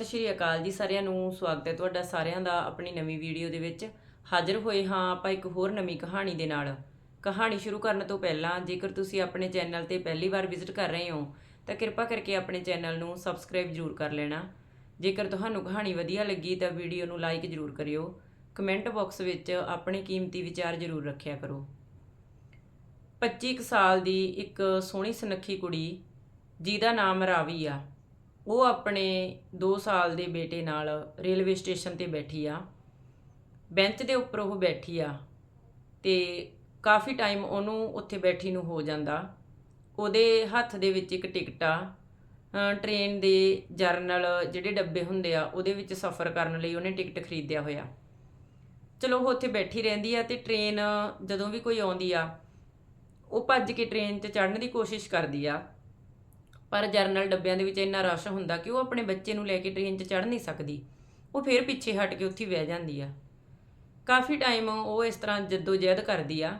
ਸਤਿ ਸ਼੍ਰੀ ਅਕਾਲ ਜੀ ਸਾਰਿਆਂ ਨੂੰ। ਸਵਾਗਤ ਹੈ ਤੁਹਾਡਾ ਸਾਰਿਆਂ ਦਾ ਆਪਣੀ ਨਵੀਂ ਵੀਡੀਓ ਦੇ ਵਿੱਚ। ਹਾਜ਼ਰ ਹੋਏ ਹਾਂ ਆਪਾਂ ਇੱਕ ਹੋਰ ਨਵੀਂ ਕਹਾਣੀ ਦੇ ਨਾਲ। ਕਹਾਣੀ ਸ਼ੁਰੂ ਕਰਨ ਤੋਂ ਪਹਿਲਾਂ ਜੇਕਰ ਤੁਸੀਂ ਆਪਣੇ ਚੈਨਲ ਤੇ ਪਹਿਲੀ ਵਾਰ ਵਿਜ਼ਿਟ ਕਰ ਰਹੇ ਹੋ, ਤਾਂ ਕਿਰਪਾ ਕਰਕੇ ਆਪਣੇ ਚੈਨਲ ਨੂੰ ਸਬਸਕ੍ਰਾਈਬ ਜ਼ਰੂਰ ਕਰ ਲੈਣਾ। ਜੇਕਰ ਤੁਹਾਨੂੰ ਕਹਾਣੀ ਵਧੀਆ ਲੱਗੀ ਤਾਂ ਵੀਡੀਓ ਨੂੰ ਲਾਈਕ ਜ਼ਰੂਰ ਕਰਿਓ। ਕਮੈਂਟ ਬਾਕਸ ਵਿੱਚ ਆਪਣੇ ਕੀਮਤੀ ਵਿਚਾਰ ਜ਼ਰੂਰ ਰੱਖਿਆ ਕਰੋ। 25 ਕੁ ਸਾਲ ਦੀ ਇੱਕ ਸੋਹਣੀ ਸੁਨੱਖੀ ਕੁੜੀ, ਜਿਹਦਾ ਨਾਮ ਰਾਵੀ ਆ। ਉਹ ਆਪਣੇ 2 ਸਾਲ ਦੇ ਬੇਟੇ ਨਾਲ ਰੇਲਵੇ ਸਟੇਸ਼ਨ ਤੇ ਬੈਠੀ ਆ। ਬੈਂਚ ਦੇ ਉੱਪਰ ਉਹ ਬੈਠੀ ਆ ਤੇ ਕਾਫੀ ਟਾਈਮ ਉਹਨੂੰ ਉੱਥੇ ਬੈਠੀ ਨੂੰ ਹੋ ਜਾਂਦਾ। ਉਹਦੇ ਹੱਥ ਦੇ ਵਿੱਚ ਇੱਕ ਟਿਕਟ ਆ। ਅ, ਟ੍ਰੇਨ ਦੇ ਜਰਨਲ ਜਿਹੜੇ ਡੱਬੇ ਹੁੰਦੇ ਆ ਉਹਦੇ ਵਿੱਚ ਸਫ਼ਰ ਕਰਨ ਲਈ ਉਹਨੇ ਟਿਕਟ ਖਰੀਦਿਆ ਹੋਇਆ। ਚਲੋ ਉਹ ਉੱਥੇ ਬੈਠੀ ਰਹਿੰਦੀ ਆ ਤੇ ਟ੍ਰੇਨ ਜਦੋਂ ਵੀ ਕੋਈ ਆਉਂਦੀ ਆ ਉਹ ਭੱਜ ਕੇ ਟ੍ਰੇਨ 'ਚ ਚੜ੍ਹਨ ਦੀ ਕੋਸ਼ਿਸ਼ ਕਰਦੀ ਆ। ਪਰ ਜਰਨਲ ਡੱਬਿਆਂ ਦੇ ਵਿੱਚ ਇੰਨਾ ਰਸ਼ ਹੁੰਦਾ ਕਿ ਉਹ ਆਪਣੇ ਬੱਚੇ ਨੂੰ ਲੈ ਕੇ ਟ੍ਰੇਨ 'ਚ ਚੜ੍ਹ ਨਹੀਂ ਸਕਦੀ। ਉਹ ਫਿਰ ਪਿੱਛੇ ਹਟ ਕੇ ਉੱਥੇ ਬਹਿ ਜਾਂਦੀ ਆ। ਕਾਫੀ ਟਾਈਮ ਉਹ ਇਸ ਤਰ੍ਹਾਂ ਜਹਿਦ ਕਰਦੀ ਆ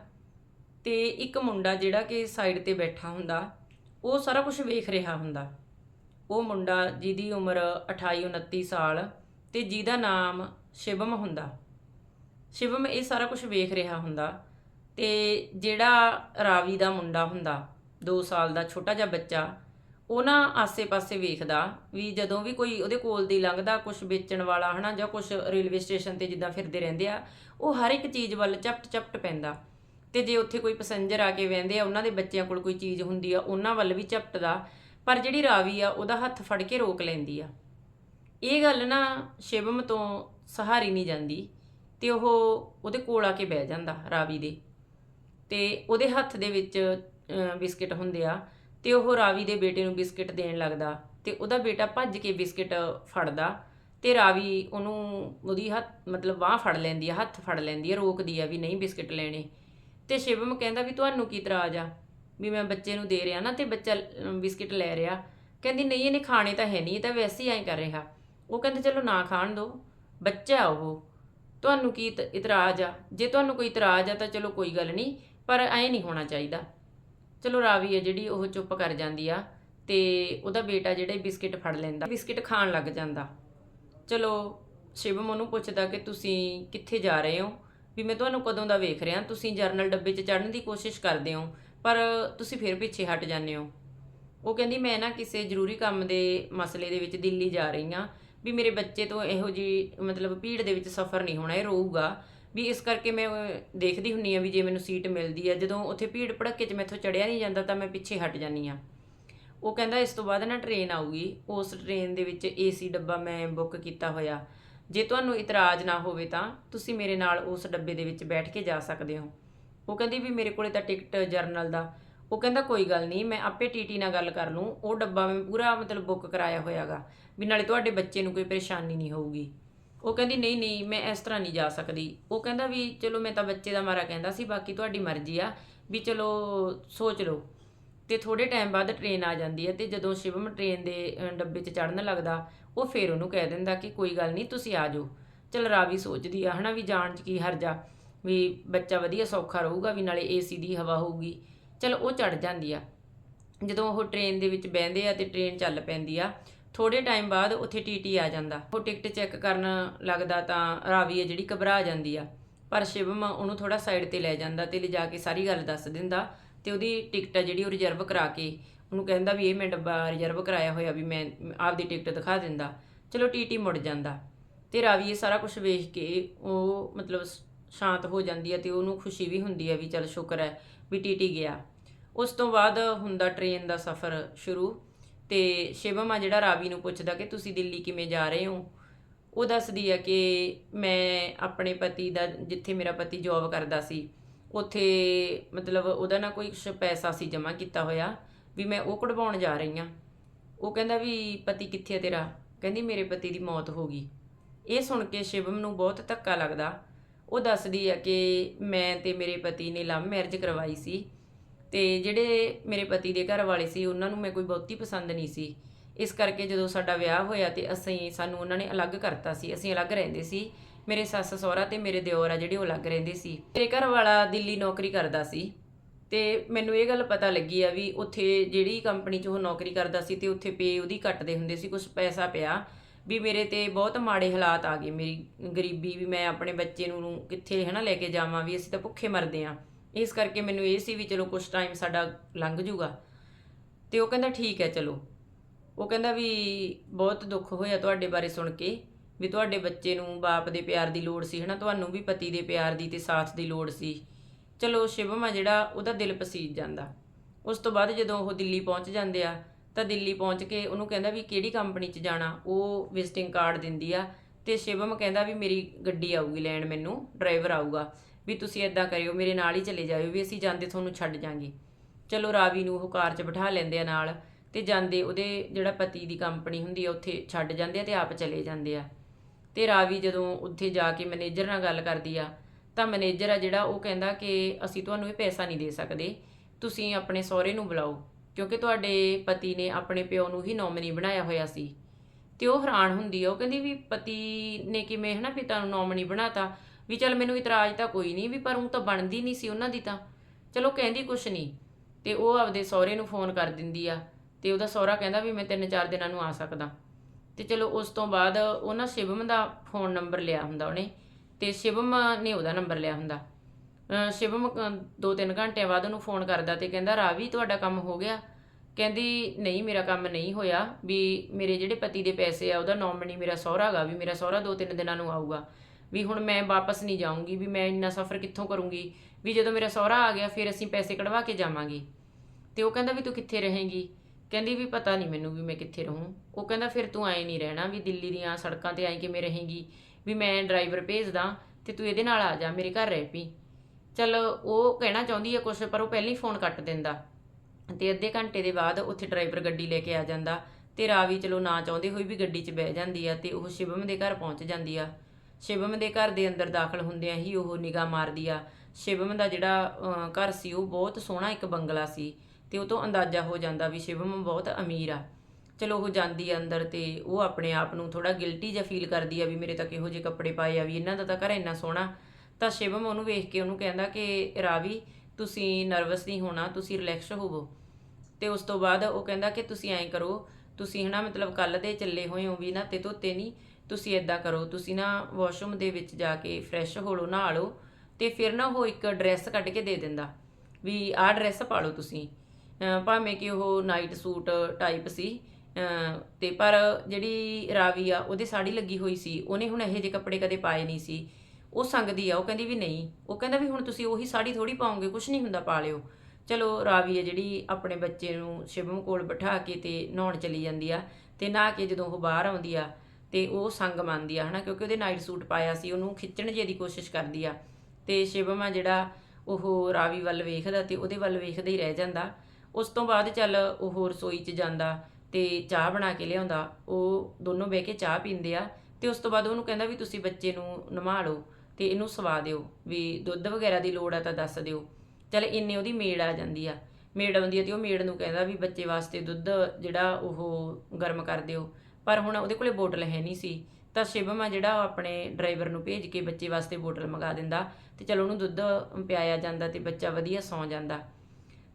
ਤੇ ਇੱਕ ਮੁੰਡਾ ਜਿਹੜਾ ਕਿ ਸਾਈਡ ਤੇ ਬੈਠਾ ਹੁੰਦਾ, ਉਹ ਸਾਰਾ ਕੁਝ ਵੇਖ ਰਿਹਾ ਹੁੰਦਾ। ਉਹ ਮੁੰਡਾ ਜਿਹਦੀ ਉਮਰ 28 29 ਸਾਲ ਤੇ ਜਿਹਦਾ ਨਾਮ ਸ਼ਿਵਮ ਹੁੰਦਾ। ਸ਼ਿਵਮ ਇਹ ਸਾਰਾ ਕੁਝ ਵੇਖ ਰਿਹਾ ਹੁੰਦਾ ਤੇ ਜਿਹੜਾ ਰਾਵੀ ਦਾ ਮੁੰਡਾ ਹੁੰਦਾ 2 ਸਾਲ ਦਾ ਛੋਟਾ ਜਿਹਾ ਬੱਚਾ ਉਹਨਾਂ ਆਸੇ-ਪਾਸੇ ਵੇਖਦਾ ਵੀ ਜਦੋਂ ਵੀ ਕੋਈ ਉਹਦੇ ਕੋਲ ਦੀ ਲੰਘਦਾ ਕੁਝ ਵੇਚਣ ਵਾਲਾ ਹਨਾ ਜਾਂ ਕੁਝ ਰੇਲਵੇ ਸਟੇਸ਼ਨ ਤੇ ਜਿੱਦਾਂ ਫਿਰਦੇ ਰਹਿੰਦੇ ਆ ਉਹ ਹਰ ਇੱਕ ਚੀਜ਼ ਵੱਲ ਚਪਟ-ਚਪਟ ਪੈਂਦਾ। ਤੇ ਜੇ ਉੱਥੇ ਕੋਈ ਪੈਸੇਂਜਰ ਆ ਕੇ ਵਹਿੰਦੇ ਆ ਉਹਨਾਂ ਦੇ ਬੱਚਿਆਂ ਕੋਲ ਕੋਈ ਚੀਜ਼ ਹੁੰਦੀ ਆ ਉਹਨਾਂ ਵੱਲ ਵੀ ਝਪਟਦਾ ਪਰ ਜਿਹੜੀ ਰਾਵੀ ਆ ਉਹਦਾ ਹੱਥ ਫੜ ਕੇ ਰੋਕ ਲੈਂਦੀ ਆ। ਇਹ ਗੱਲ ਨਾ ਸ਼ਿਵਮ ਤੋਂ ਸਹਾਰੀ ਨਹੀਂ ਜਾਂਦੀ ਤੇ ਉਹ ਉਹਦੇ ਕੋਲ ਆ ਕੇ ਬਹਿ ਜਾਂਦਾ ਰਾਵੀ ਦੇ। ਤੇ ਉਹਦੇ ਹੱਥ ਦੇ ਵਿੱਚ ਅਹ, ਬਿਸਕਿਟ ਹੁੰਦੇ ਆ। ਤੇ ਉਹ ਰਾਵੀ ਦੇ ਬੇਟੇ ਨੂੰ ਬਿਸਕਿਟ ਦੇਣ ਲੱਗਦਾ ਤੇ ਉਹਦਾ ਬੇਟਾ ਭੱਜ ਕੇ ਬਿਸਕਿਟ ਫੜਦਾ ਤੇ ਰਾਵੀ ਉਹਨੂੰ ਉਹਦੀ ਹੱਥ ਮਤਲਬ ਬਾਹ ਫੜ ਲੈਂਦੀ ਆ ਹੱਥ ਫੜ ਲੈਂਦੀ ਆ ਰੋਕਦੀ ਆ ਵੀ ਨਹੀਂ ਬਿਸਕਿਟ ਲੈਣੇ। ਤੇ ਸ਼ਿਵਮ ਕਹਿੰਦਾ ਵੀ ਤੁਹਾਨੂੰ ਕੀ ਇਤਰਾਜ਼ ਆ? ਵੀ ਮੈਂ ਬੱਚੇ ਨੂੰ ਦੇ ਰਿਹਾ ਨਾ ਤੇ ਬੱਚਾ ਅਮ, ਬਿਸਕਿਟ ਲੈ ਰਿਹਾ। ਕਹਿੰਦੀ ਨਹੀਂ ਇਹਨੇ ਖਾਣੇ ਤਾਂ ਹੈ ਨਹੀਂ ਇਹ ਤਾਂ ਵੈਸੇ ਹੀ ਐਂ ਕਰ ਰਿਹਾ। ਉਹ ਕਹਿੰਦੇ ਚਲੋ ਨਾ ਖਾਣ ਦਿਓ ਬੱਚਾ ਉਹ। ਤੁਹਾਨੂੰ ਕੀ ਇਤ- ਇਤਰਾਜ਼ ਆ? ਜੇ ਤੁਹਾਨੂੰ ਕੋਈ ਇਤਰਾਜ਼ ਆ ਤਾਂ ਚਲੋ ਕੋਈ ਗੱਲ ਨਹੀਂ ਪਰ ਐ ਨਹੀਂ ਹੋਣਾ ਚਾਹੀਦਾ। ਚਲੋ ਰਾਵੀ ਹੈ ਜਿਹੜੀ ਉਹ ਚੁੱਪ ਕਰ ਜਾਂਦੀ ਆ ਤੇ ਉਹਦਾ ਬੇਟਾ ਜਿਹੜਾ ਬਿਸਕਿਟ ਫੜ ਲੈਂਦਾ, ਬਿਸਕਿਟ ਖਾਣ ਲੱਗ ਜਾਂਦਾ। ਚਲੋ ਸ਼ਿਵਮ ਉਹਨੂੰ ਪੁੱਛਦਾ ਕਿ ਤੁਸੀਂ ਕਿੱਥੇ ਜਾ ਰਹੇ ਹੋ? ਵੀ ਮੈਂ ਤੁਹਾਨੂੰ ਕਦੋਂ ਦਾ ਵੇਖ ਰਿਹਾ? ਤੁਸੀਂ ਜਰਨਲ ਡੱਬੇ 'ਚ ਚੜ੍ਹਨ ਦੀ ਕੋਸ਼ਿਸ਼ ਕਰਦੇ ਹੋ, ਪਰ ਤੁਸੀਂ ਫਿਰ ਪਿੱਛੇ ਹਟ ਜਾਂਦੇ ਹੋ। ਉਹ ਕਹਿੰਦੀ, ਮੈਂ ਨਾ ਕਿਸੇ ਜ਼ਰੂਰੀ ਕੰਮ ਦੇ ਮਸਲੇ ਦੇ ਵਿੱਚ ਦਿੱਲੀ ਜਾ ਰਹੀ ਹਾਂ ਵੀ ਮੇਰੇ ਬੱਚੇ ਤੋਂ ਇਹੋ ਜੀ ਮਤਲਬ ਭੀੜ ਦੇ ਵਿੱਚ ਸਫ਼ਰ ਨਹੀਂ ਹੋਣਾ, ਇਹ ਰਹੂਗਾ ਵੀ ਇਸ ਕਰਕੇ ਮੈਂ ਦੇਖਦੀ ਹੁੰਨੀ ਆ ਵੀ ਜੇ ਮੈਨੂੰ ਸੀਟ ਮਿਲਦੀ ਆ, ਜਦੋਂ ਉੱਥੇ ਭੀੜ ਭੜੱਕੇ 'ਚ ਮੈਥੋਂ ਚੜਿਆ ਨਹੀਂ ਜਾਂਦਾ ਤਾਂ ਮੈਂ ਪਿੱਛੇ ਹਟ ਜਾਂਦੀ ਆ ਉਹ ਕਹਿੰਦਾ ਇਸ ਤੋਂ ਬਾਅਦ ਨਾ ਟ੍ਰੇਨ ਆਊਗੀ, ਉਸ ਟ੍ਰੇਨ ਦੇ ਵਿੱਚ ਏਸੀ ਡੱਬਾ ਮੈਂ ਬੁੱਕ ਕੀਤਾ ਹੋਇਆ। ਜੇ ਤੁਹਾਨੂੰ ਇਤਰਾਜ਼ ਨਾ ਹੋਵੇ ਤਾਂ ਤੁਸੀਂ ਮੇਰੇ ਨਾਲ ਉਸ ਡੱਬੇ ਦੇ ਵਿੱਚ ਬੈਠ ਕੇ ਜਾ ਸਕਦੇ ਹੋ। ਉਹ ਕਹਿੰਦੀ ਵੀ ਮੇਰੇ ਕੋਲੇ ਤਾਂ ਟਿਕਟ ਜਰਨਲ ਦਾ। ਉਹ ਕਹਿੰਦਾ ਕੋਈ ਗੱਲ ਨਹੀਂ, ਮੈਂ ਆਪੇ ਟੀਟੀ ਨਾਲ ਗੱਲ ਕਰ ਲੂੰ। ਉਹ ਡੱਬਾ ਮੈਂ ਪੂਰਾ ਮਤਲਬ ਬੁੱਕ ਕਰਾਇਆ ਹੋਇਆਗਾ। ਵੀ ਨਾਲੇ ਤੁਹਾਡੇ ਬੱਚੇ ਨੂੰ ਕੋਈ ਪਰੇਸ਼ਾਨੀ ਨਹੀਂ ਹੋਊਗੀ। ਉਹ ਕਹਿੰਦੀ, ਨਹੀਂ ਨਹੀਂ, ਮੈਂ ਇਸ ਤਰ੍ਹਾਂ ਨਹੀਂ ਜਾ ਸਕਦੀ। ਉਹ ਕਹਿੰਦਾ ਵੀ, ਚਲੋ, ਮੈਂ ਤਾਂ ਬੱਚੇ ਦਾ ਮਾਰਾ ਕਹਿੰਦਾ ਸੀ, ਬਾਕੀ ਤੁਹਾਡੀ ਮਰਜ਼ੀ ਆ, ਵੀ ਚਲੋ, ਸੋਚ ਲਓ। ਤੇ ਥੋੜੇ ਟਾਈਮ ਬਾਅਦ ਟ੍ਰੇਨ ਆ ਜਾਂਦੀ ਹੈ ਤੇ ਜਦੋਂ ਸ਼ਿਵਮ ਟ੍ਰੇਨ ਦੇ ਡੱਬੇ 'ਚ ਚੜਨ ਲੱਗਦਾ, ਉਹ ਫੇਰ ਉਹਨੂੰ ਕਹਿ ਦਿੰਦਾ ਕਿ, ਕੋਈ ਗੱਲ ਨਹੀਂ, ਤੁਸੀਂ ਆ ਜਾਓ। ਚਲ ਰਾਵੀ ਸੋਚਦੀ ਆ, ਹਨਾ, ਵੀ ਜਾਣ 'ਚ ਕੀ ਹਰਜਾ, ਵੀ ਬੱਚਾ ਵਧੀਆ ਸੌਖਾ ਰਹੂਗਾ, ਵੀ ਨਾਲੇ ਏਸੀ ਦੀ ਹਵਾ ਹੋਊਗੀ। ਚਲ ਉਹ ਚੜ ਜਾਂਦੀ ਆ। ਜਦੋਂ ਉਹ ਟ੍ਰੇਨ ਦੇ ਵਿੱਚ ਬਹਿੰਦੇ ਆ ਤੇ ਟ੍ਰੇਨ ਚੱਲ ਪੈਂਦੀ ਆ ਥੋੜੇ ਟਾਈਮ ਬਾਅਦ ਉੱਥੇ ਟੀਟੀ ਆ ਜਾਂਦਾ। ਉਹ ਟਿਕਟ ਚੈੱਕ ਕਰਨ ਲੱਗਦਾ ਤਾਂ ਰਾਵੀ ਆ ਜਿਹੜੀ ਘਬਰਾ ਜਾਂਦੀ ਆ। ਪਰ ਸ਼ਿਵਮ ਉਹਨੂੰ ਥੋੜਾ ਸਾਈਡ ਤੇ ਲੈ ਜਾਂਦਾ ਤੇ ਲਿਜਾ ਕੇ ਸਾਰੀ ਗੱਲ ਦੱਸ ਦਿੰਦਾ ਤੇ ਉਹਦੀ ਟਿਕਟ ਆ ਜਿਹੜੀ ਉਹ ਰਿਜ਼ਰਵ ਕਰਾ ਕੇ ਉਹਨੂੰ ਕਹਿੰਦਾ ਵੀ ਇਹ ਮੈਂ ਡੱਬਾ ਰਿਜ਼ਰਵ ਕਰਾਇਆ ਹੋਇਆ ਵੀ ਮੈਂ ਆਪਦੀ ਟਿਕਟ ਦਿਖਾ ਦਿੰਦਾ। ਚਲੋ ਟੀਟੀ ਮੁੜ ਜਾਂਦਾ ਤੇ ਰਾਵੀ ਇਹ ਸਾਰਾ ਕੁਝ ਵੇਖ ਕੇ ਉਹ ਮਤਲਬ ਸ਼ਾਂਤ ਹੋ ਜਾਂਦੀ ਹੈ ਤੇ ਉਹਨੂੰ ਖੁਸ਼ੀ ਵੀ ਹੁੰਦੀ ਹੈ ਵੀ ਚਲ ਸ਼ੁਕਰ ਹੈ ਵੀ ਟੀਟੀ ਗਿਆ। ਉਸ ਤੋਂ ਬਾਅਦ ਹੁੰਦਾ ਟ੍ਰੇਨ ਦਾ ਸਫ਼ਰ ਸ਼ੁਰੂ। ਤੇ ਸ਼ਿਵਮ ਆ ਜਿਹੜਾ ਰਾਵੀ ਨੂੰ ਪੁੱਛਦਾ ਕਿ ਤੁਸੀਂ ਦਿੱਲੀ ਕਿਵੇਂ ਜਾ ਰਹੇ ਹੋ, ਉਹ ਦੱਸਦੀ ਆ ਕਿ ਮੈਂ ਆਪਣੇ ਪਤੀ ਦਾ, ਜਿੱਥੇ ਮੇਰਾ ਪਤੀ ਜੌਬ ਕਰਦਾ ਸੀ, ਉੱਥੇ ਮਤਲਬ ਉਹਦਾ ਨਾ ਕੋਈ ਪੈਸਾ ਸੀ ਜਮ੍ਹਾਂ ਕੀਤਾ ਹੋਇਆ, ਵੀ ਮੈਂ ਉਹ ਕਢਵਾਉਣ ਜਾ ਰਹੀ ਹਾਂ। ਉਹ ਕਹਿੰਦਾ ਵੀ ਪਤੀ ਕਿੱਥੇ ਹੈ ਤੇਰਾ? ਕਹਿੰਦੀ ਮੇਰੇ ਪਤੀ ਦੀ ਮੌਤ ਹੋ ਗਈ। ਇਹ ਸੁਣ ਕੇ ਸ਼ਿਵਮ ਨੂੰ ਬਹੁਤ ਧੱਕਾ ਲੱਗਦਾ। ਉਹ ਦੱਸਦੀ ਆ ਕਿ ਮੈਂ ਤੇ ਮੇਰੇ ਪਤੀ ਨੇ ਲਵ ਮੈਰਿਜ ਕਰਵਾਈ ਸੀ। ਤੇ ਜਿਹੜੇ ਮੇਰੇ ਪਤੀ ਦੇ ਘਰ ਵਾਲੇ ਸੀ, ਉਹਨਾਂ ਨੂੰ ਮੈਂ ਕੋਈ ਬਹੁਤੀ ਪਸੰਦ ਨਹੀਂ ਸੀ। ਇਸ ਕਰਕੇ ਜਦੋਂ ਸਾਡਾ ਵਿਆਹ ਹੋਇਆ ਤੇ ਅਸੀਂ ਸਾਨੂੰ ਉਹਨਾਂ ਨੇ ਅਲੱਗ ਕਰਤਾ ਸੀ। ਅਸੀਂ ਅਲੱਗ ਰਹਿੰਦੇ ਸੀ। ਮੇਰੇ ਸੱਸ ਸਹੁਰਾ ਤੇ ਮੇਰੇ ਦਿਓਰ ਆ ਜਿਹੜੇ ਉਹ ਅਲੱਗ ਰਹਿੰਦੇ ਸੀ। ਮੇਰੇ ਘਰ ਵਾਲਾ ਦਿੱਲੀ ਨੌਕਰੀ ਕਰਦਾ ਸੀ ਤੇ ਮੈਨੂੰ ਇਹ ਗੱਲ ਪਤਾ ਲੱਗੀ ਆ ਵੀ ਉੱਥੇ ਜਿਹੜੀ ਕੰਪਨੀ 'ਚ ਉਹ ਨੌਕਰੀ ਕਰਦਾ ਸੀ ਤੇ ਉੱਥੇ ਪੇ ਉਹਦੀ ਕੱਟਦੇ ਹੁੰਦੇ ਸੀ ਕੁਝ ਪੈਸਾ ਪਿਆ ਵੀ ਮੇਰੇ ਤੇ ਬਹੁਤ ਮਾੜੇ ਹਾਲਾਤ ਆ ਗਏ। ਮੇਰੀ ਗਰੀਬੀ ਵੀ ਮੈਂ ਆਪਣੇ ਬੱਚੇ ਨੂੰ ਕਿੱਥੇ ਹਨਾ ਲੈ ਕੇ ਜਾਵਾਂ ਵੀ ਅਸੀਂ ਤਾਂ ਭੁੱਖੇ ਮਰਦੇ ਆਂ। ਇਸ ਕਰਕੇ ਮੈਨੂੰ ਇਹ ਸੀ ਵੀ ਚਲੋ ਕੁਝ ਟਾਈਮ ਸਾਡਾ ਲੰਘ ਜੂਗਾ। ਤੇ ਉਹ ਕਹਿੰਦਾ ਠੀਕ ਹੈ, ਚਲੋ। ਉਹ ਕਹਿੰਦਾ ਵੀ ਬਹੁਤ ਦੁੱਖ ਹੋਇਆ ਤੁਹਾਡੇ ਬਾਰੇ ਸੁਣ ਕੇ, ਵੀ ਤੁਹਾਡੇ ਬੱਚੇ ਨੂੰ ਬਾਪ ਦੇ ਪਿਆਰ ਦੀ ਲੋੜ ਸੀ, ਹਨਾ? ਤੁਹਾਨੂੰ ਵੀ ਪਤੀ ਦੇ ਪਿਆਰ ਦੀ ਤੇ ਸਾਥ ਦੀ ਲੋੜ ਸੀ। ਚਲੋ ਸ਼ਿਵਮ ਆ ਜਿਹੜਾ, ਉਹਦਾ ਦਿਲ ਪਸੀਜ ਜਾਂਦਾ। ਉਸ ਤੋਂ ਬਾਅਦ ਜਦੋਂ ਉਹ ਦਿੱਲੀ ਪਹੁੰਚ ਜਾਂਦੇ ਆ, ਤਾਂ ਦਿੱਲੀ ਪਹੁੰਚ ਕੇ ਉਹਨੂੰ ਕਹਿੰਦਾ ਵੀ ਕਿਹੜੀ ਕੰਪਨੀ 'ਚ ਜਾਣਾ? ਉਹ ਵਿਜ਼ਿਟਿੰਗ ਕਾਰਡ ਦਿੰਦੀ ਆ। ਤੇ ਸ਼ਿਵਮ ਕਹਿੰਦਾ ਵੀ ਮੇਰੀ ਗੱਡੀ ਆਊਗੀ, ਲੈਣ ਮੈਨੂੰ ਡਰਾਈਵਰ ਆਊਗਾ। ਵੀ ਤੁਸੀਂ ਇਦਾਂ ਕਰਿਓ, ਮੇਰੇ ਨਾਲ ਹੀ ਚਲੇ ਜਾਇਓ, ਵੀ ਅਸੀਂ ਜਾਂਦੇ ਤੁਹਾਨੂੰ ਛੱਡ ਜਾਾਂਗੇ। ਚਲੋ ਰਾਵੀ ਨੂੰ ਉਹ ਕਾਰ 'ਚ ਬਿਠਾ ਲੈਂਦੇ ਆ ਨਾਲ ਤੇ ਜਾਂਦੇ, ਉਹਦੇ ਜਿਹੜਾ ਪਤੀ ਦੀ ਕੰਪਨੀ ਹੁੰਦੀ ਆ, ਉੱਥੇ ਛੱਡ ਜਾਂਦੇ ਆ ਤੇ ਆਪ ਚਲੇ ਜਾਂਦੇ ਆ। ਤੇ ਰਾਵੀ ਜਦੋਂ ਉੱਥੇ ਜਾ ਕੇ ਮੈਨੇਜਰ ਨਾਲ ਗੱਲ ਕਰਦੀ ਆ, ਤਾਂ ਮੈਨੇਜਰ ਆ ਜਿਹੜਾ ਉਹ ਕਹਿੰਦਾ ਕਿ ਅਸੀਂ ਤੁਹਾਨੂੰ ਇਹ ਪੈਸਾ ਨਹੀਂ ਦੇ ਸਕਦੇ, ਤੁਸੀਂ ਆਪਣੇ ਸਹੁਰੇ ਨੂੰ ਬੁਲਾਓ, ਕਿਉਂਕਿ ਤੁਹਾਡੇ ਪਤੀ ਨੇ ਆਪਣੇ ਪਿਓ ਨੂੰ ਹੀ ਨੋਮਨੀ ਬਣਾਇਆ ਹੋਇਆ ਸੀ। ਤੇ ਉਹ ਹੈਰਾਨ ਹੁੰਦੀ ਆ, ਉਹ ਕਹਿੰਦੀ ਵੀ ਪਤੀ ਨੇ ਕਿਵੇਂ ਹਨਾ ਪਿਤਾ ਨੂੰ ਨੋਮਿਨੀ ਬਣਾਤਾ ਵੀ ਚਲ ਮੈਨੂੰ ਇਤਰਾਜ਼ ਤਾਂ ਕੋਈ ਨਹੀਂ ਵੀ ਪਰ ਉਹ ਤਾਂ ਬਣਦੀ ਨਹੀਂ ਸੀ ਉਹਨਾਂ ਦੀ ਤਾਂ। ਚਲੋ ਕਹਿੰਦੀ ਕੁਛ ਨਹੀਂ। ਤੇ ਉਹ ਆਪਦੇ ਸਹੁਰੇ ਨੂੰ ਫੋਨ ਕਰ ਦਿੰਦੀ ਆ ਤੇ ਉਹਦਾ ਸਹੁਰਾ ਕਹਿੰਦਾ ਵੀ ਮੈਂ ਤਿੰਨ ਚਾਰ ਦਿਨਾਂ ਨੂੰ ਆ ਸਕਦਾ। ਤੇ ਚਲੋ ਉਸ ਤੋਂ ਬਾਅਦ ਉਹਨਾਂ ਸ਼ਿਵਮ ਦਾ ਫੋਨ ਨੰਬਰ ਲਿਆ ਹੁੰਦਾ ਉਹਨੇ ਤੇ ਸ਼ਿਵਮ ਨੇ ਉਹਦਾ ਨੰਬਰ ਲਿਆ ਹੁੰਦਾ। ਸ਼ਿਵਮ ਕ- ਦੋ ਤਿੰਨ ਘੰਟਿਆਂ ਬਾਅਦ ਉਹਨੂੰ ਫੋਨ ਕਰਦਾ ਤੇ ਕਹਿੰਦਾ, ਰਾਵੀ, ਤੁਹਾਡਾ ਕੰਮ ਹੋ ਗਿਆ। ਕਹਿੰਦੀ, ਨਹੀਂ, ਮੇਰਾ ਕੰਮ ਨਹੀਂ ਹੋਇਆ ਵੀ ਮੇਰੇ ਜਿਹੜੇ ਪਤੀ ਦੇ ਪੈਸੇ ਆ ਉਹਦਾ ਨੋਮਨੀ ਮੇਰਾ ਸਹੁਰਾ ਗਾ ਵੀ ਮੇਰਾ ਸਹੁਰਾ ਦੋ ਤਿੰਨ ਦਿਨਾਂ ਨੂੰ ਆਊਗਾ। ਵੀ ਹੁਣ ਮੈਂ ਵਾਪਸ ਨਹੀਂ ਜਾਊਂਗੀ, ਵੀ ਮੈਂ ਇੰਨਾ ਸਫ਼ਰ ਕਿੱਥੋਂ ਕਰੂੰਗੀ? ਵੀ ਜਦੋਂ ਮੇਰਾ ਸਹੁਰਾ ਆ ਗਿਆ, ਫਿਰ ਅਸੀਂ ਪੈਸੇ ਕਢਵਾ ਕੇ ਜਾਵਾਂਗੇ। ਤੇ ਉਹ ਕਹਿੰਦਾ ਵੀ ਤੂੰ ਕਿੱਥੇ ਰਹੇਂਗੀ? ਕਹਿੰਦੀ ਵੀ ਪਤਾ ਨਹੀਂ ਮੈਨੂੰ ਵੀ ਮੈਂ ਕਿੱਥੇ ਰਹੂੰ। ਉਹ ਕਹਿੰਦਾ ਫਿਰ ਤੂੰ ਐ ਨਹੀਂ ਰਹਿਣਾ, ਵੀ ਦਿੱਲੀ ਦੀਆਂ ਸੜਕਾਂ ਤੇ ਆਈ ਕਿਵੇਂ ਰਹੇਂਗੀ? ਵੀ ਮੈਂ ਡਰਾਈਵਰ ਭੇਜਦਾ, ਤੇ ਤੂੰ ਇਹਦੇ ਨਾਲ ਆ ਜਾ, ਮੇਰੇ ਘਰ ਰਹਿ ਪੀ। ਚਲ ਉਹ ਕਹਿਣਾ ਚਾਹੁੰਦੀ ਹੈ ਕੁਛ, ਪਰ ਉਹ ਪਹਿਲਾਂ ਹੀ ਫੋਨ ਕੱਟ ਦਿੰਦਾ। ਤੇ ਅੱਧੇ ਘੰਟੇ ਦੇ ਬਾਅਦ ਉੱਥੇ ਡਰਾਈਵਰ ਗੱਡੀ ਲੈ ਕੇ ਆ ਜਾਂਦਾ। ਤੇ ਰਾਵੀ ਚਲੋ ਨਾ ਚਾਹੁੰਦੇ ਹੋਏ ਵੀ ਗੱਡੀ 'ਚ ਬਹਿ ਜਾਂਦੀ ਆ, ਤੇ ਉਹ ਸ਼ਿਵਮ ਦੇ ਘਰ ਪਹੁੰਚ ਜਾਂਦੀ ਆ। ਸ਼ਿਵਮ ਦੇ ਘਰ ਦੇ ਅੰਦਰ ਦਾਖਲ ਹੁੰਦਿਆਂ ਹੀ ਉਹ ਨਿਗਾਹ ਮਾਰਦੀ ਆ। ਸ਼ਿਵਮ ਦਾ ਜਿਹੜਾ ਘਰ ਸੀ, ਉਹ ਬਹੁਤ ਸੋਹਣਾ ਇੱਕ ਬੰਗਲਾ ਸੀ ਤੇ ਉਹ ਤੋਂ ਅੰਦਾਜ਼ਾ ਹੋ ਜਾਂਦਾ ਵੀ ਸ਼ਿਵਮ ਬਹੁਤ ਅਮੀਰ ਆ। ਚਲੋ ਉਹ ਜਾਂਦੀ ਆ ਅੰਦਰ ਤੇ ਉਹ ਆਪਣੇ ਆਪ ਨੂੰ ਥੋੜਾ ਗਿਲਟੀ ਜਿਹਾ ਫੀਲ ਕਰਦੀ ਆ ਵੀ ਮੇਰੇ ਤਾਂ ਕਿਹੋ ਜਿਹੇ ਕੱਪੜੇ ਪਾਏ ਆ ਵੀ ਇਹਨਾਂ ਦਾ ਤਾਂ ਘਰ ਇੰਨਾ ਸੋਹਣਾ। ਤਾਂ ਸ਼ਿਵਮ ਉਹਨੂੰ ਵੇਖ ਕੇ ਉਹਨੂੰ ਕਹਿੰਦਾ ਕਿ, ਰਾਵੀ, ਤੁਸੀਂ ਨਰਵਸ ਨਹੀਂ ਹੋਣਾ, ਤੁਸੀਂ ਰਿਲੈਕਸ ਹੋਵੋ। ਤੇ ਉਸ ਤੋਂ ਬਾਅਦ ਉਹ ਕਹਿੰਦਾ ਕਿ ਤੁਸੀਂ ਐਂ ਕਰੋ, ਤੁਸੀਂ ਹਨਾ ਮਤਲਬ ਕੱਲ ਦੇ ਚੱਲੇ ਹੋਏ ਹੋ ਵੀ ਨਾ, ਤੇ ਧੋਤੇ ਨਹੀਂ। ਤੁਸੀਂ ਐਦਾਂ ਕਰੋ, ਤੁਸੀਂ ਨਾ ਵਾਸ਼ਰੂਮ ਦੇ ਵਿੱਚ ਜਾ ਕੇ ਫਰੈਸ਼ ਹੋ ਲਓ ਨਹਾ ਲਓ ਤੇ ਫਿਰ ਨਾ ਉਹ ਇੱਕ ਡਰੈਸ ਕੱਢ ਕੇ ਦੇ ਦਿੰਦਾ ਵੀ ਆਹ ਡਰੈਸ ਪਾ ਲਓ ਤੁਸੀਂ ਭਾਵੇਂ ਕਿ ਉਹ ਨਾਈਟ ਸੂਟ ਟਾਈਪ ਸੀ, ਅਹ ਤੇ ਪਰ ਜਿਹੜੀ ਰਾਵੀ ਆ, ਉਹਦੇ ਸਾੜੀ ਲੱਗੀ ਹੋਈ ਸੀ, ਉਹਨੇ ਹੁਣ ਇਹੋ ਜਿਹੇ ਕੱਪੜੇ ਕਦੇ ਪਾਏ ਨਹੀਂ ਸੀ। ਉਹ ਸੰਗਦੀ ਆ, ਉਹ ਕਹਿੰਦੀ ਵੀ ਨਹੀਂ, ਉਹ ਕਹਿੰਦਾ ਵੀ ਹੁਣ ਤੁਸੀਂ ਉਹੀ ਸਾੜੀ ਥੋੜੀ ਪਾਉਂਗੇ ਕੁਝ ਨਹੀਂ ਹੁੰਦਾ, ਪਾ ਲਿਓ। ਚਲੋ ਰਾਵੀ ਆ ਜਿਹੜੀ ਆਪਣੇ ਬੱਚੇ ਨੂੰ ਸ਼ਿਵਮ ਕੋਲ ਬਿਠਾ ਕੇ ਤੇ ਨਹਾਉਣ ਚਲੀ ਜਾਂਦੀ ਆ ਤੇ ਨਹਾ ਕੇ ਜਦੋਂ ਉਹ ਬਾਹਰ ਆਉਂਦੀ ਆ ਤੇ ਉਹ ਸੰਗ ਮੰਨਦੀ ਆ, ਹਨਾ, ਕਿਉਂਕਿ ਉਹਦੇ ਨਾਈਟ ਸੂਟ ਪਾਇਆ ਸੀ, ਉਹਨੂੰ ਖਿੱਚਣ ਜੇ ਦੀ ਕੋਸ਼ਿਸ਼ ਕਰਦੀ ਆ। ਤੇ ਸ਼ਿਵਮ ਆ ਜਿਹੜਾ ਉਹ ਰਾਵੀ ਵੱਲ ਵੇਖਦਾ ਤੇ ਉਹਦੇ ਵੱਲ ਵੇਖਦਾ ਹੀ ਰਹਿ ਜਾਂਦਾ। ਉਸ ਤੋਂ ਬਾਅਦ ਚੱਲ ਉਹ ਰਸੋਈ 'ਚ ਜਾਂਦਾ ਤੇ ਚਾਹ ਬਣਾ ਕੇ ਲਿਆਉਂਦਾ। ਉਹ ਦੋਨੋਂ ਬਹਿ ਕੇ ਚਾਹ ਪੀਂਦੇ ਆ ਤੇ ਉਸ ਤੋਂ ਬਾਅਦ ਉਹਨੂੰ ਕਹਿੰਦਾ ਵੀ ਤੁਸੀਂ ਬੱਚੇ ਨੂੰ ਨਮਾ ਲਓ ਤੇ ਇਹਨੂੰ ਸਵਾ ਦਿਓ, ਵੀ ਦੁੱਧ ਵਗੈਰਾ ਦੀ ਲੋੜ ਆ ਤਾਂ ਦੱਸ ਦਿਓ। ਚੱਲ ਇੰਨੇ ਉਹਦੀ ਮੇੜ ਆ ਜਾਂਦੀ ਆ। ਮੇੜ ਆਉਂਦੀ ਆ ਤੇ ਉਹ ਮੇੜ ਨੂੰ ਕਹਿੰਦਾ ਵੀ ਬੱਚੇ ਵਾਸਤੇ ਦੁੱਧ ਜਿਹੜਾ ਉਹ ਗਰਮ ਕਰ ਦਿਓ। ਪਰ ਹੁਣ ਉਹਦੇ ਕੋਲੇ ਬੋਟਲ ਹੈ ਨਹੀਂ ਸੀ। ਤਾਂ ਸ਼ਿਵਮ ਆ ਜਿਹੜਾ ਉਹ ਆਪਣੇ ਡਰਾਈਵਰ ਨੂੰ ਭੇਜ ਕੇ ਬੱਚੇ ਵਾਸਤੇ ਬੋਟਲ ਮੰਗਾ ਦਿੰਦਾ ਤੇ ਚਲੋ ਉਹਨੂੰ ਦੁੱਧ ਪਿਆਇਆ ਜਾਂਦਾ ਤੇ ਬੱਚਾ ਵਧੀਆ ਸੌਂ ਜਾਂਦਾ।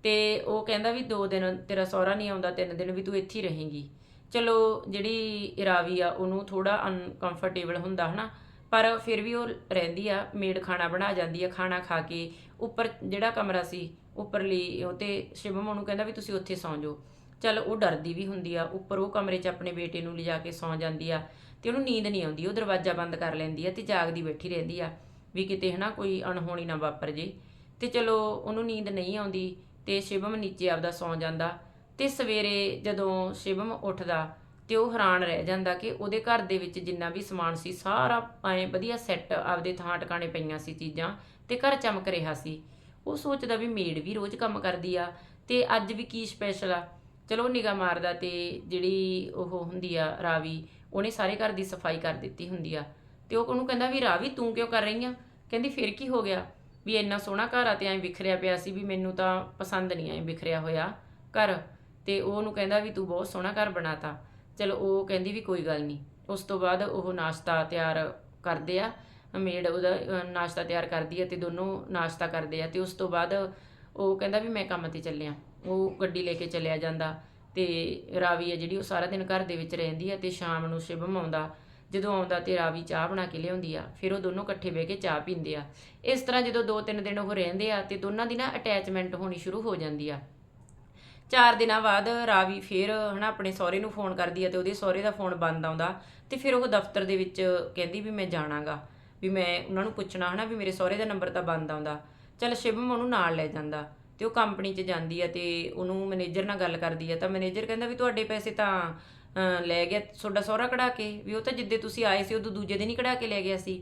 ਤੇ ਉਹ ਕਹਿੰਦਾ ਵੀ ਦੋ ਦਿਨ ਤੇਰਾ ਸਹੁਰਾ ਨਹੀਂ ਆਉਂਦਾ, ਤਿੰਨ ਦਿਨ ਵੀ ਤੂੰ ਇੱਥੇ ਹੀ ਰਹੇਂਗੀ। ਚਲੋ ਜਿਹੜੀ ਇਰਾਵੀ ਆ ਉਹਨੂੰ ਥੋੜਾ ਅਨਕੰਫਰਟੇਬਲ ਹੁੰਦਾ ਹਨਾ, ਪਰ ਫਿਰ ਵੀ ਉਹ ਰਹਿੰਦੀ ਆ, ਮੇਡ ਖਾਣਾ ਬਣਾ ਜਾਂਦੀ ਆ, ਖਾਣਾ ਖਾ ਕੇ। ਉੱਪਰ ਜਿਹੜਾ ਕਮਰਾ ਸੀ, ਉੱਪਰਲੀ ਉਹ ਤੇ ਸ਼ਿਵਮ ਉਹਨੂੰ ਕਹਿੰਦਾ ਵੀ ਤੁਸੀਂ ਉੱਥੇ ਸੌਂ ਜਾਓ। ਚਲ ਉਹ ਡਰਦੀ ਵੀ ਹੁੰਦੀ ਆ, ਉੱਪਰ ਉਹ ਕਮਰੇ 'ਚ ਆਪਣੇ ਬੇਟੇ ਨੂੰ ਲਿਜਾ ਕੇ ਸੌਂ ਜਾਂਦੀ ਆ ਤੇ ਉਹਨੂੰ ਨੀਂਦ ਨਹੀਂ ਆਉਂਦੀ, ਉਹ ਦਰਵਾਜ਼ਾ ਬੰਦ ਕਰ ਲੈਂਦੀ ਆ ਤੇ ਜਾਗਦੀ ਬੈਠੀ ਰਹਿੰਦੀ ਆ ਵੀ ਕਿਤੇ ਹਨਾ ਕੋਈ ਅਣਹੋਣੀ ਨਾ ਵਾਪਰ ਜੇ। ਤੇ ਚਲੋ ਉਹਨੂੰ ਨੀਂਦ ਨਹੀਂ ਆਉਂਦੀ ਤੇ ਸ਼ਿਵਮ ਨੀਚੇ ਆਪਦਾ ਸੌਂ ਜਾਂਦਾ ਤੇ ਸਵੇਰੇ ਜਦੋਂ ਸ਼ਿਵਮ ਉੱਠਦਾ ਤੇ ਉਹ ਹੈਰਾਨ ਰਹਿ ਜਾਂਦਾ ਕਿ ਉਹਦੇ ਘਰ ਦੇ ਵਿੱਚ ਜਿੰਨਾ ਵੀ ਸਮਾਨ ਸੀ ਸਾਰਾ ਐ ਵਧੀਆ ਸੈੱਟ ਆਪਦੇ ਥਾਂ ਟਿਕਾਣੇ ਪਈਆਂ ਸੀ ਚੀਜ਼ਾਂ ਤੇ ਘਰ ਚਮਕ ਰਿਹਾ ਸੀ। ਉਹ ਸੋਚਦਾ ਵੀ ਮੇਡ ਵੀ ਰੋਜ਼ ਕੰਮ ਕਰਦੀ ਆ ਤੇ ਅੱਜ ਵੀ ਕੀ ਸਪੈਸ਼ਲ ਆ। ਚਲੋ ਨਿਗਾਹ ਮਾਰਦਾ ਤੇ ਜਿਹੜੀ ਉਹ ਹੁੰਦੀ ਆ ਰਾਵੀ, ਉਹਨੇ ਸਾਰੇ ਘਰ ਦੀ ਸਫ਼ਾਈ ਕਰ ਦਿੱਤੀ ਹੁੰਦੀ ਆ। ਤੇ ਉਹ ਉਹਨੂੰ ਕਹਿੰਦਾ ਵੀ, ਰਾਵੀ, ਤੂੰ ਕਿਉਂ ਕਰ ਰਹੀ ਆ? ਕਹਿੰਦੀ, ਫਿਰ ਕੀ ਹੋ ਗਿਆ? ਵੀ ਇੰਨਾ ਸੋਹਣਾ ਘਰ ਆ ਤੇ ਐਂ ਵਿਖਰਿਆ ਪਿਆ ਸੀ ਵੀ ਮੈਨੂੰ ਤਾਂ ਪਸੰਦ ਨਹੀਂ ਐਂ ਵਿਖਰਿਆ ਹੋਇਆ ਘਰ। ਤੇ ਉਹ ਉਹਨੂੰ ਕਹਿੰਦਾ ਵੀ, ਤੂੰ ਬਹੁਤ ਸੋਹਣਾ ਘਰ ਬਣਾਤਾ। ਚਲੋ ਉਹ ਕਹਿੰਦੀ ਵੀ, ਕੋਈ ਗੱਲ ਨਹੀਂ। ਉਸ ਤੋਂ ਬਾਅਦ ਉਹ ਨਾਸ਼ਤਾ ਤਿਆਰ ਕਰਦੇ ਆ। ਮੇਡ ਉਹਦਾ ਨਾਸ਼ਤਾ ਤਿਆਰ ਕਰਦੀ ਹੈ ਤੇ ਦੋਨੋਂ ਨਾਸ਼ਤਾ ਕਰਦੇ ਆ। ਤੇ ਉਸ ਤੋਂ ਬਾਅਦ ਉਹ ਕਹਿੰਦਾ ਵੀ, ਮੈਂ ਕੰਮ ਤੇ ਚੱਲਿਆ। ਉਹ ਗੱਡੀ ਲੈ ਕੇ ਚਲਿਆ ਜਾਂਦਾ ਤੇ ਰਾਵੀ ਹੈ ਜਿਹੜੀ ਉਹ ਸਾਰਾ ਦਿਨ ਘਰ ਦੇ ਵਿੱਚ ਰਹਿੰਦੀ ਆ ਤੇ ਸ਼ਾਮ ਨੂੰ ਸ਼ਿਵਮ ਆਉਂਦਾ ਜਦੋਂ ਆਉਂਦਾ ਤੇ ਰਾਵੀ ਚਾਹ ਬਣਾ ਕੇ ਲਿਆਉਂਦੀ ਆ, ਫਿਰ ਉਹ ਦੋਨੋਂ ਇਕੱਠੇ ਬਹਿ ਕੇ ਚਾਹ ਪੀਂਦੇ ਆ। ਇਸ ਤਰ੍ਹਾਂ ਜਦੋਂ 2-3 ਦਿਨ ਉਹ ਰਹਿੰਦੇ ਆ ਤੇ ਦੋਨਾਂ ਦੀ ਨਾ ਅਟੈਚਮੈਂਟ ਹੋਣੀ ਸ਼ੁਰੂ ਹੋ ਜਾਂਦੀ ਆ। ਚਾਰ ਦਿਨਾਂ ਬਾਅਦ ਰਾਵੀ ਫਿਰ ਹਨਾ ਆਪਣੇ ਸਹੁਰੇ ਨੂੰ ਫੋਨ ਕਰਦੀ ਆ ਤੇ ਉਹਦੇ ਸਹੁਰੇ ਦਾ ਫੋਨ ਬੰਦ ਆਉਂਦਾ ਤੇ ਫਿਰ ਉਹ ਦਫ਼ਤਰ ਦੇ ਵਿੱਚ ਕਹਿੰਦੀ ਵੀ ਮੈਂ ਜਾਣਾਗਾ, ਵੀ ਮੈਂ ਉਹਨਾਂ ਨੂੰ ਪੁੱਛਣਾ ਹਨਾ ਵੀ ਮੇਰੇ ਸਹੁਰੇ ਦਾ ਨੰਬਰ ਤਾਂ ਬੰਦ ਆਉਂਦਾ। ਚਲ ਸ਼ਿਵਮ ਉਹਨੂੰ ਨਾਲ ਲੈ ਜਾਂਦਾ। ਤੇ ਉਹ ਕੰਪਨੀ 'ਚ ਜਾਂਦੀ ਆ ਤੇ ਉਹਨੂੰ ਮੈਨੇਜਰ ਨਾਲ ਗੱਲ ਕਰਦੀ ਆ, ਤਾਂ ਮੈਨੇਜਰ ਕਹਿੰਦਾ ਵੀ ਤੁਹਾਡੇ ਪੈਸੇ ਤਾਂ ਲੈ ਗਿਆ, ਤੁਹਾਡਾ ਸਹੁਰਾ ਕਢਾ ਕੇ, ਵੀ ਉਹ ਤਾਂ ਜਿੱਦੇ ਤੁਸੀਂ ਆਏ ਸੀ, ਉਦੋਂ ਦੂਜੇ ਦਿਨ ਹੀ ਕਢਾ ਕੇ ਲੈ ਗਿਆ ਸੀ।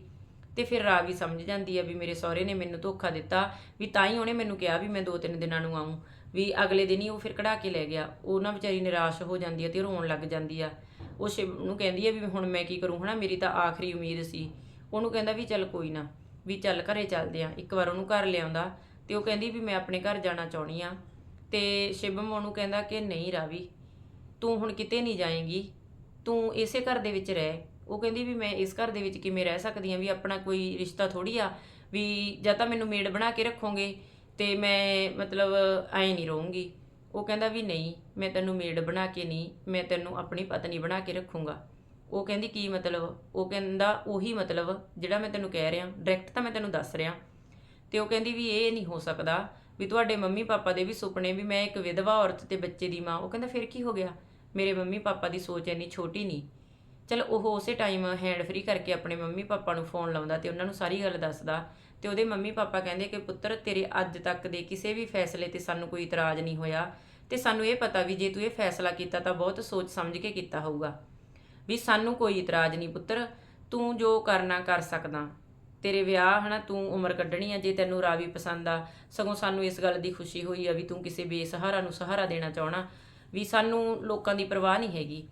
ਤੇ ਫਿਰ ਰਾਵੀ ਸਮਝ ਜਾਂਦੀ ਆ ਵੀ ਮੇਰੇ ਸਹੁਰੇ ਨੇ ਮੈਨੂੰ ਧੋਖਾ ਦਿੱਤਾ, ਵੀ ਤਾਂ ਹੀ ਉਹਨੇ ਮੈਨੂੰ ਕਿਹਾ ਵੀ ਮੈਂ ਦੋ ਤਿੰਨ ਦਿਨਾਂ ਨੂੰ ਆਉਂ ਵੀ ਅਗਲੇ ਦਿਨ ਹੀ ਉਹ ਫਿਰ ਕਢਾ ਕੇ ਲੈ ਗਿਆ। ਉਹ ਨਾ ਵਿਚਾਰੀ ਨਿਰਾਸ਼ ਹੋ ਜਾਂਦੀ ਆ ਤੇ ਰੋਣ ਲੱਗ ਜਾਂਦੀ ਆ। ਉਹ ਸ਼ਿਵ ਨੂੰ ਕਹਿੰਦੀ ਆ ਵੀ ਹੁਣ ਮੈਂ ਕੀ ਕਰੂੰ ਹਨਾ, ਮੇਰੀ ਤਾਂ ਆਖਰੀ ਉਮੀਦ ਸੀ। ਉਹਨੂੰ ਕਹਿੰਦਾ ਵੀ ਚੱਲ ਕੋਈ ਨਾ, ਵੀ ਚੱਲ ਘਰੇ ਚੱਲਦੇ ਆ। ਇੱਕ ਵਾਰ ਉਹਨੂੰ ਘਰ ਲਿਆਉਂਦਾ ਤੇ ਉਹ ਕਹਿੰਦੀ ਵੀ ਮੈਂ ਆਪਣੇ ਘਰ ਜਾਣਾ ਚਾਹੁੰਦੀ ਆ ਤੇ ਸ਼ਿਵਮ ਉਹਨੂੰ ਕਹਿੰਦਾ ਕਿ ਨਹੀਂ ਰਾਵੀ, ਤੂੰ ਹੁਣ ਕਿਤੇ ਨਹੀਂ ਜਾਏਂਗੀ, ਤੂੰ ਇਸੇ ਘਰ ਦੇ ਵਿੱਚ ਰਹਿ। ਉਹ ਕਹਿੰਦੀ ਵੀ ਮੈਂ ਇਸ ਘਰ ਦੇ ਵਿੱਚ ਕਿਵੇਂ ਰਹਿ ਸਕਦੀ ਆ ਵੀ ਆਪਣਾ ਕੋਈ ਰਿਸ਼ਤਾ ਥੋੜੀ ਆ, ਵੀ ਜਾਂ ਤਾਂ ਮੈਨੂੰ ਮੇਡ ਬਣਾ ਕੇ ਰੱਖੋਗੇ ਤੇ ਮੈਂ ਮਤਲਬ ਐ ਨਹੀਂ ਰਹੂੰਗੀ। ਉਹ ਕਹਿੰਦਾ ਵੀ ਨਹੀਂ, ਮੈਂ ਤੈਨੂੰ ਮੇਡ ਬਣਾ ਕੇ ਨਹੀਂ, ਮੈਂ ਤੈਨੂੰ ਆਪਣੀ ਪਤਨੀ ਬਣਾ ਕੇ ਰੱਖੂੰਗਾ। ਉਹ ਕਹਿੰਦੀ ਕੀ ਮਤਲਬ? ਉਹ ਕਹਿੰਦਾ ਉਹੀ ਮਤਲਬ ਜਿਹੜਾ ਮੈਂ ਤੈਨੂੰ ਕਹਿ ਰਿਹਾ, ਡਾਇਰੈਕਟ ਤਾਂ ਮੈਂ ਤੈਨੂੰ ਦੱਸ ਰਿਹਾ। ਤੇ ਉਹ ਕਹਿੰਦੀ ਵੀ ਇਹ ਨਹੀਂ ਹੋ ਸਕਦਾ ਵੀ ਤੁਹਾਡੇ ਮੰਮੀ ਪਾਪਾ ਦੇ ਵੀ ਸੁਪਨੇ ਵੀ ਮੈਂ ਇੱਕ ਵਿਧਵਾ ਔਰਤ ਤੇ ਬੱਚੇ ਦੀ ਮਾਂ, ਉਹ ਕਹਿੰਦਾ ਫਿਰ ਕੀ ਹੋ ਗਿਆ? ਮੇਰੇ ਮੰਮੀ ਪਾਪਾ ਦੀ ਸੋਚ ਇੰਨੀ ਛੋਟੀ ਨਹੀਂ। ਚਲ ਉਹ ਉਸੇ ਟਾਈਮ ਹੈਂਡ ਫ੍ਰੀ ਕਰਕੇ ਆਪਣੇ ਮੰਮੀ ਪਾਪਾ ਨੂੰ ਫੋਨ ਲਾਉਂਦਾ ਤੇ ਉਹਨਾਂ ਨੂੰ ਸਾਰੀ ਗੱਲ ਦੱਸਦਾ ਤੇ ਉਹਦੇ ਮੰਮੀ ਪਾਪਾ ਕਹਿੰਦੇ ਕਿ ਪੁੱਤਰ, ਤੇਰੇ ਅੱਜ ਤੱਕ ਦੇ ਕਿਸੇ ਵੀ ਫੈਸਲੇ ਤੇ ਸਾਨੂੰ ਕੋਈ ਇਤਰਾਜ਼ ਨਹੀਂ ਹੋਇਆ ਤੇ ਸਾਨੂੰ ਇਹ ਪਤਾ ਵੀ ਜੇ ਤੂੰ ਇਹ ਫੈਸਲਾ ਕੀਤਾ ਤਾਂ ਬਹੁਤ ਸੋਚ ਸਮਝ ਕੇ ਕੀਤਾ ਹੋਊਗਾ। ਵੀ ਸਾਨੂੰ ਕੋਈ ਇਤਰਾਜ਼ ਨਹੀਂ ਪੁੱਤਰ, ਤੂੰ ਜੋ ਕਰਨਾ ਕਰ ਸਕਦਾ। ਤੇਰੇ ਵਿਆਹ ਹਨਾ, ਤੂੰ ਉਮਰ ਕੱਢਣੀ ਆ, ਜੇ ਤੈਨੂੰ ਰਾਵੀ ਪਸੰਦ ਆ, ਸਗੋਂ ਸਾਨੂੰ ਇਸ ਗੱਲ ਦੀ ਖੁਸ਼ੀ ਹੋਈ ਆ ਵੀ ਤੂੰ ਕਿਸੇ ਬੇਸਹਾਰਾ ਨੂੰ ਸਹਾਰਾ ਦੇਣਾ ਚਾਹਣਾ, ਵੀ ਸਾਨੂੰ ਲੋਕਾਂ ਦੀ ਪਰਵਾਹ ਨਹੀਂ ਹੈਗੀ।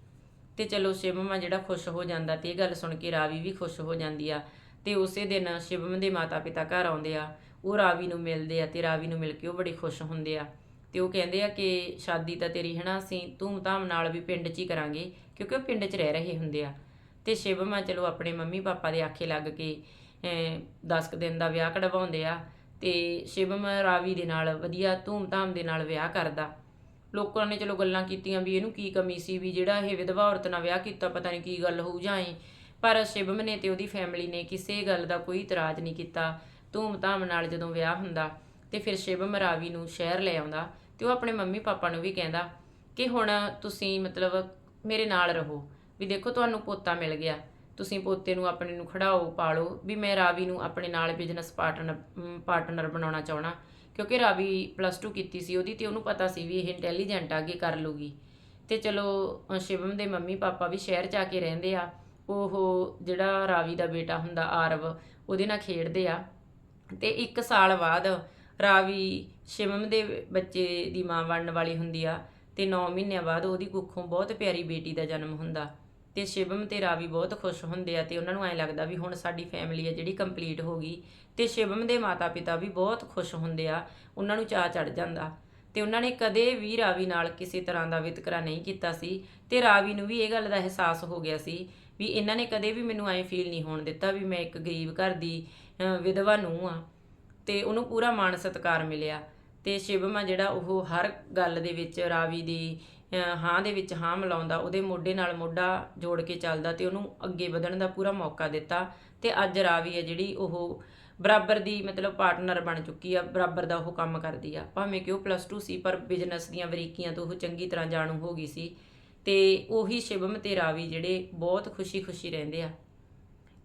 ਤੇ ਚਲੋ ਸ਼ਿਵਮ ਆ ਜਿਹੜਾ ਖੁਸ਼ ਹੋ ਜਾਂਦਾ ਤੇ ਇਹ ਗੱਲ ਸੁਣ ਕੇ ਰਾਵੀ ਵੀ ਖੁਸ਼ ਹੋ ਜਾਂਦੀ ਆ। ਤੇ ਉਸੇ ਦਿਨ ਸ਼ਿਵਮ ਦੇ ਮਾਤਾ-ਪਿਤਾ ਘਰ ਆਉਂਦੇ ਆ, ਉਹ ਰਾਵੀ ਨੂੰ ਮਿਲਦੇ ਆ ਤੇ ਰਾਵੀ ਨੂੰ ਮਿਲ ਕੇ ਉਹ ਬੜੇ ਖੁਸ਼ ਹੁੰਦੇ ਆ। ਤੇ ਉਹ ਕਹਿੰਦੇ ਆ ਕਿ ਸ਼ਾਦੀ ਤਾਂ ਤੇਰੀ ਹਨਾ, ਅਸੀਂ ਧੂਮ-ਧਾਮ ਨਾਲ ਵੀ ਪਿੰਡ 'ਚ ਹੀ ਕਰਾਂਗੇ, ਕਿਉਂਕਿ ਉਹ ਪਿੰਡ 'ਚ ਰਹਿ ਰਹੇ ਹੁੰਦੇ ਆ। ਤੇ ਸ਼ਿਵਮਾ ਚਲੋ ਆਪਣੇ ਮੰਮੀ ਪਾਪਾ ਦੇ ਆਖੇ ਲੱਗ ਕੇ 10 ਦਿਨ ਦਾ ਵਿਆਹ ਕਢਵਾਉਂਦੇ ਆ ਤੇ ਸ਼ਿਵਮ ਰਾਵੀ ਦੇ ਨਾਲ ਵਧੀਆ ਧੂਮ-ਧਾਮ ਦੇ ਨਾਲ ਵਿਆਹ ਕਰਦਾ। ਲੋਕਾਂ ਨੇ ਚਲੋ ਗੱਲਾਂ ਕੀਤੀਆਂ ਵੀ ਇਹਨੂੰ ਕੀ ਕਮੀ ਸੀ ਵੀ ਜਿਹੜਾ ਇਹ ਵਿਧਵਾ ਔਰਤ ਨਾਲ ਵਿਆਹ ਕੀਤਾ ਪਤਾ ਨਹੀਂ ਕੀ ਗੱਲ ਹੋਊ ਜਾਂ ਐਂ ਪਰ ਸ਼ਿਵਮ ਨੇ ਤੇ ਉਹਦੀ ਫੈਮਿਲੀ ਨੇ ਕਿਸੇ ਗੱਲ ਦਾ ਕੋਈ ਇਤਰਾਜ਼ ਨਹੀਂ ਕੀਤਾ। ਧੂਮ-ਧਾਮ ਨਾਲ ਜਦੋਂ ਵਿਆਹ ਹੁੰਦਾ ਤੇ ਫਿਰ ਸ਼ਿਵਮ ਰਾਵੀ ਨੂੰ ਸ਼ਹਿਰ ਲੈ ਆਉਂਦਾ ਤੇ ਉਹ ਆਪਣੇ ਮੰਮੀ ਪਾਪਾ ਨੂੰ ਵੀ ਕਹਿੰਦਾ ਕਿ ਹੁਣ ਤੁਸੀਂ ਮਤਲਬ ਮੇਰੇ ਨਾਲ ਰਹੋ ਵੀ ਦੇਖੋ ਤੁਹਾਨੂੰ ਪੋਤਾ ਮਿਲ ਗਿਆ। ਤੁਸੀਂ ਪੋਤੇ ਨੂੰ ਆਪਣੇ ਨੂੰ ਖੜਾਓ, ਪਾਲੋ, ਵੀ ਮੈਂ ਰਾਵੀ ਨੂੰ ਆਪਣੇ ਨਾਲ ਬਿਜ਼ਨਸ ਪਾਰਟਨਰ ਪਾਰਟਨਰ ਬਣਾਉਣਾ ਚਾਹਣਾ ਕਿਉਂਕਿ ਰਾਵੀ ਪਲੱਸ 2 ਕੀਤੀ ਸੀ ਉਹਦੀ ਤੇ ਉਹਨੂੰ ਪਤਾ ਸੀ ਵੀ ਇਹ ਇੰਟੈਲੀਜੈਂਟ ਆ, ਅੱਗੇ ਕਰ ਲੂਗੀ ਤੇ ਚਲੋ ਸ਼ਿਵਮ ਦੇ ਮੰਮੀ ਪਾਪਾ ਵੀ ਸ਼ਹਿਰ ਚ ਆ ਕੇ ਰਹਿੰਦੇ ਆ। ਉਹ ਜਿਹੜਾ ਰਾਵੀ ਦਾ ਬੇਟਾ ਹੁੰਦਾ, ਆਰਵ, ਉਹਦੇ ਨਾਲ ਖੇਡਦੇ ਆ। ਤੇ 1 ਸਾਲ ਬਾਅਦ ਰਾਵੀ ਸ਼ਿਵਮ ਦੇ ਬੱਚੇ ਦੀ ਮਾਂ ਬਣਨ ਵਾਲੀ ਹੁੰਦੀ ਆ ਤੇ 9 ਮਹੀਨਿਆਂ ਬਾਅਦ ਉਹਦੀ ਕੁੱਖੋਂ ਬਹੁਤ ਪਿਆਰੀ ਬੇਟੀ ਦਾ ਜਨਮ ਹੁੰਦਾ। ਤੇ ਸ਼ਿਵਮ ਤੇ ਰਾਵੀ ਬਹੁਤ ਖੁਸ਼ ਹੁੰਦੇ ਆ ਤੇ ਉਹਨਾਂ ਨੂੰ ਐ ਲੱਗਦਾ ਵੀ ਹੁਣ ਸਾਡੀ ਫੈਮਿਲੀ ਆ ਜਿਹੜੀ ਕੰਪਲੀਟ ਹੋ ਗਈ। ਤੇ ਸ਼ਿਵਮ ਦੇ ਮਾਤਾ-ਪਿਤਾ ਵੀ ਬਹੁਤ ਖੁਸ਼ ਹੁੰਦੇ ਆ, ਉਹਨਾਂ ਨੂੰ ਚਾਹ ਚੜ ਜਾਂਦਾ। ਤੇ ਉਹਨਾਂ ਨੇ ਕਦੇ ਵੀ ਰਾਵੀ ਨਾਲ ਕਿਸੇ ਤਰ੍ਹਾਂ ਦਾ ਵਿਤਕਰਾ ਨਹੀਂ ਕੀਤਾ ਸੀ। ਤੇ ਰਾਵੀ ਨੂੰ ਵੀ ਇਹ ਗੱਲ ਦਾ ਅਹਿਸਾਸ ਹੋ ਗਿਆ ਸੀ ਵੀ ਇਹਨਾਂ ਨੇ ਕਦੇ ਵੀ ਮੈਨੂੰ ਐ ਫੀਲ ਨਹੀਂ ਹੋਣ ਦਿੱਤਾ ਵੀ ਮੈਂ ਇੱਕ ਗਰੀਬ ਘਰ ਦੀ ਵਿਧਵਾ ਨੂੰ ਆ। ਤੇ ਉਹਨੂੰ ਪੂਰਾ ਮਾਣ ਸਤਿਕਾਰ ਮਿਲਿਆ। ਤੇ ਸ਼ਿਵਮ ਆ ਜਿਹੜਾ ਉਹ ਹਰ ਗੱਲ ਦੇ ਵਿੱਚ ਰਾਵੀ ਦੀ ਹਾਂ ਦੇ ਵਿੱਚ ਹਾਂ ਮਿਲਾਉਂਦਾ, ਉਹਦੇ ਮੋਢੇ ਨਾਲ ਮੋਢਾ ਜੋੜ ਕੇ ਚੱਲਦਾ ਤੇ ਉਹਨੂੰ ਅੱਗੇ ਵਧਣ ਦਾ ਪੂਰਾ ਮੌਕਾ ਦਿੱਤਾ ਤੇ ਅੱਜ ਰਾਵੀ ਹੈ ਜਿਹੜੀ ਉਹ ਬਰਾਬਰ ਦੀ ਮਤਲਬ ਪਾਰਟਨਰ ਬਣ ਚੁੱਕੀ ਆ, ਬਰਾਬਰ ਦਾ ਉਹ ਕੰਮ ਕਰਦੀ ਆ। ਭਾਵੇਂ ਕਿ ਉਹ ਪਲੱਸ 2 ਸੀ, ਪਰ ਬਿਜ਼ਨਸ ਦੀਆਂ ਬਰੀਕੀਆਂ ਤੋਂ ਉਹ ਚੰਗੀ ਤਰ੍ਹਾਂ ਜਾਣੂ ਹੋ ਗਈ ਸੀ ਤੇ ਉਹੀ ਸ਼ਿਵਮ ਤੇ ਰਾਵੀ ਜਿਹੜੇ ਬਹੁਤ ਖੁਸ਼ੀ-ਖੁਸ਼ੀ ਰਹਿੰਦੇ ਆ।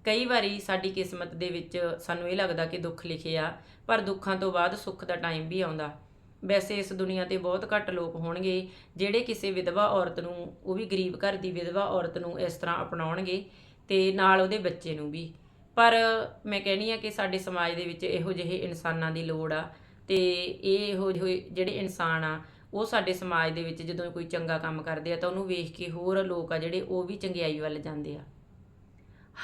ਕਈ ਵਾਰੀ ਸਾਡੀ ਕਿਸਮਤ ਦੇ ਵਿੱਚ ਸਾਨੂੰ ਇਹ ਲੱਗਦਾ ਕਿ ਦੁੱਖ ਲਿਖੇ ਆ, ਪਰ ਦੁੱਖਾਂ ਤੋਂ ਬਾਅਦ ਸੁੱਖ ਦਾ ਟਾਈਮ ਵੀ ਆਉਂਦਾ। ਵੈਸੇ ਇਸ ਦੁਨੀਆ ਤੇ ਬਹੁਤ ਘੱਟ ਲੋਕ ਹੋਣਗੇ, ਜਿਹੜੇ ਕਿਸੇ ਵਿਧਵਾ ਔਰਤ ਨੂੰ, ਉਹ ਵੀ ਗਰੀਬ ਘਰ ਦੀ ਵਿਧਵਾ ਔਰਤ ਨੂੰ ਇਸ ਤਰ੍ਹਾਂ ਅਪਣਾਉਣਗੇ ਤੇ ਨਾਲ ਉਹਦੇ ਬੱਚੇ ਨੂੰ ਵੀ। ਪਰ ਮੈਂ ਕਹਿਣੀ ਆ ਕਿ ਸਾਡੇ ਸਮਾਜ ਦੇ ਵਿੱਚ ਇਹੋ ਜਿਹੇ ਇਨਸਾਨਾਂ ਦੀ ਲੋੜ ਆ ਤੇ ਇਹ ਇਹੋ ਜਿਹੇ ਜਿਹੜੇ ਇਨਸਾਨ ਆ, ਉਹ ਸਾਡੇ ਸਮਾਜ ਦੇ ਵਿੱਚ ਜਦੋਂ ਕੋਈ ਚੰਗਾ ਕੰਮ ਕਰਦੇ ਆ ਤਾਂ ਉਹਨੂੰ ਵੇਖ ਕੇ ਹੋਰ ਲੋਕ ਆ ਜਿਹੜੇ ਉਹ ਵੀ ਚੰਗਿਆਈ ਵੱਲ ਜਾਂਦੇ ਆ।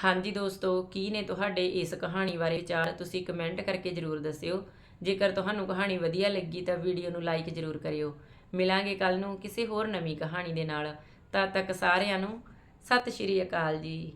ਹਾਂਜੀ ਦੋਸਤੋ, ਕੀ ਨੇ ਤੁਹਾਡੇ ਇਸ ਕਹਾਣੀ ਬਾਰੇ ਵਿਚਾਰ? ਤੁਸੀਂ ਕਮੈਂਟ ਕਰਕੇ ਜਰੂਰ ਦੱਸਿਓ। ਜੇਕਰ ਤੁਹਾਨੂੰ ਕਹਾਣੀ ਵਧੀਆ ਲੱਗੀ ਤਾਂ ਵੀਡੀਓ ਨੂੰ ਲਾਈਕ ਜਰੂਰ ਕਰਿਓ। ਮਿਲਾਂਗੇ ਕੱਲ ਨੂੰ ਕਿਸੇ ਹੋਰ ਨਵੀਂ ਕਹਾਣੀ ਦੇ ਨਾਲ। ਤਦ ਤੱਕ ਸਾਰਿਆਂ ਨੂੰ ਸਤਿ ਸ਼੍ਰੀ ਅਕਾਲ ਜੀ।